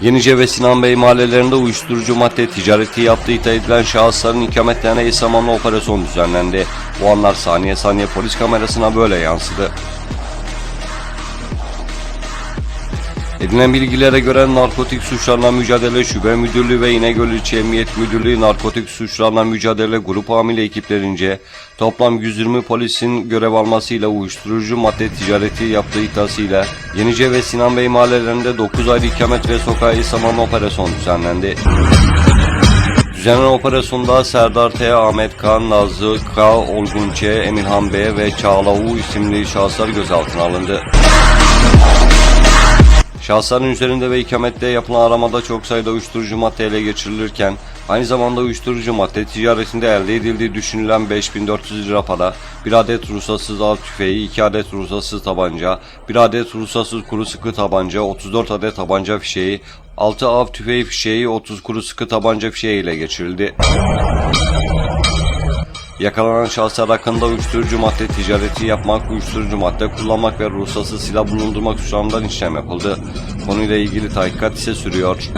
Yenice ve Sinan Bey mahallelerinde uyuşturucu madde ticareti yaptığı iddia edilen şahısların ikametlerine eş zamanlı operasyon düzenlendi. Bu anlar saniye saniye polis kamerasına böyle yansıdı. Edinilen bilgilere göre Narkotik Suçlarla Mücadele Şube Müdürlüğü ve İnegöl İlçe Emniyet Müdürlüğü Narkotik Suçlarla Mücadele Grup Amile ekiplerince toplam 120 polisin görev almasıyla uyuşturucu madde ticareti yaptığı iddiasıyla Yenice ve Sinan Bey mahallelerinde 9 aylık ikamet ve sokağa İsaman operasyon düzenlendi. Düzenlenen operasyonda Serdar T, Ahmet K, Nazlı K, Olgun Ç, Emirhan B ve Çağla U isimli şahıslar gözaltına alındı. Şahısların üzerinde ve ikamette yapılan aramada çok sayıda uyuşturucu madde ele geçirilirken aynı zamanda uyuşturucu madde ticaretinde elde edildiği düşünülen 5400 lira para, 1 adet ruhsatsız av tüfeği, 2 adet ruhsatsız tabanca, 1 adet ruhsatsız kuru sıkı tabanca, 34 adet tabanca fişeği, 6 av tüfeği fişeği, 30 kuru sıkı tabanca fişeği ile geçirildi. Yakalanan şahıslar hakkında uyuşturucu madde ticareti yapmak, uyuşturucu madde kullanmak ve ruhsatsız silah bulundurmak suçlarından işlem yapıldı. Konuyla ilgili tahkikat ise sürüyor.